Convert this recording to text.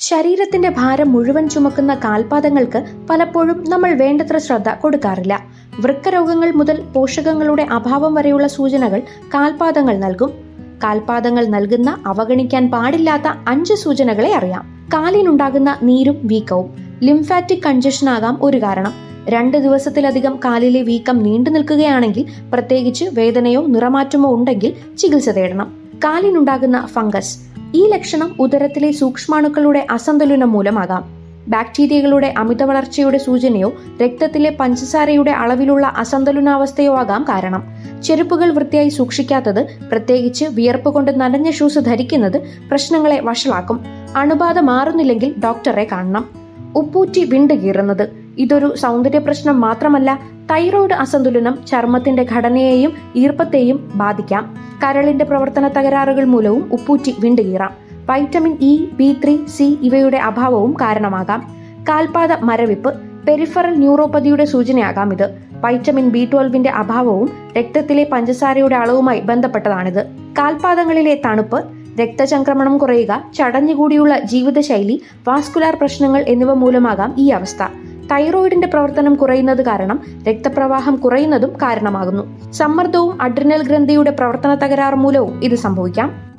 ശരീരത്തിന്റെ ഭാരം മുഴുവൻ ചുമക്കുന്ന കാൽപാദങ്ങൾക്ക് പലപ്പോഴും നമ്മൾ വേണ്ടത്ര ശ്രദ്ധ കൊടുക്കാറില്ല. വൃക്കരോഗങ്ങൾ മുതൽ പോഷകങ്ങളുടെ അഭാവം വരെയുള്ള സൂചനകൾ കാൽപാദങ്ങൾ നൽകും. കാൽപാദങ്ങൾ നൽകുന്ന അവഗണിക്കാൻ പാടില്ലാത്ത അഞ്ച് സൂചനകളെ അറിയാം. കാലിനുണ്ടാകുന്ന നീരും വീക്കവും ലിംഫാറ്റിക് കൺജഷൻ ആകാം ഒരു കാരണം. രണ്ട് ദിവസത്തിലധികം കാലിലെ വീക്കം നീണ്ടു നിൽക്കുകയാണെങ്കിൽ പ്രത്യേകിച്ച് വേദനയോ നിറമാറ്റമോ ഉണ്ടെങ്കിൽ ചികിത്സ തേടണം. കാലിനുണ്ടാകുന്ന ഫംഗസ് ഈ ലക്ഷണം ഉദരത്തിലെ സൂക്ഷ്മാണുക്കളുടെ അസന്തുലനം മൂലമാകാം. ബാക്ടീരിയകളുടെ അമിത വളർച്ചയുടെ സൂചനയോ രക്തത്തിലെ പഞ്ചസാരയുടെ അളവിലുള്ള അസന്തുലനാവസ്ഥയോ ആകാം കാരണം. ചെരുപ്പുകൾ വൃത്തിയായി സൂക്ഷിക്കാത്തത് പ്രത്യേകിച്ച് വിയർപ്പ് കൊണ്ട് നനഞ്ഞ ഷൂസ് ധരിക്കുന്നത് പ്രശ്നങ്ങളെ വഷളാക്കും. അണുബാധ മാറുന്നില്ലെങ്കിൽ ഡോക്ടറെ കാണണം. ഉപ്പൂറ്റി വിണ്ട് കീറുന്നത്. ഇതൊരു സൗന്ദര്യ പ്രശ്നം മാത്രമല്ല തൈറോയ്ഡ് അസന്തുലനം ചർമ്മത്തിന്റെ ഘടനയെയും ഈർപ്പത്തെയും ബാധിക്കാം. കരളിന്റെ പ്രവർത്തന തകരാറുകൾ മൂലവും ഉപ്പൂറ്റി വിണ്ടുകീറാം. Vitamin E B three C ഇവയുടെ അഭാവവും കാരണമാകാം. കാൽപാത മരവിപ്പ് പെരിഫറൽ ന്യൂറോപ്പതിയുടെ സൂചനയാകാം ഇത്. വൈറ്റമിൻ ബി ട്വൽവിന്റെ അഭാവവും രക്തത്തിലെ പഞ്ചസാരയുടെ അളവുമായി ബന്ധപ്പെട്ടതാണിത്. കാൽപാദങ്ങളിലെ തണുപ്പ് രക്തചംക്രമണം കുറയുക ചടഞ്ഞുകൂടിയുള്ള ജീവിതശൈലി വാസ്കുലാർ പ്രശ്നങ്ങൾ എന്നിവ മൂലമാകാം ഈ അവസ്ഥ. തൈറോയിഡിന്റെ പ്രവർത്തനം കുറയുന്നത് കാരണം രക്തപ്രവാഹം കുറയുന്നതും കാരണമാകുന്നു. സമ്മർദ്ദവും അഡ്രിനൽ ഗ്രന്ഥിയുടെ പ്രവർത്തന തകരാറ് മൂലവും ഇത് സംഭവിക്കാം.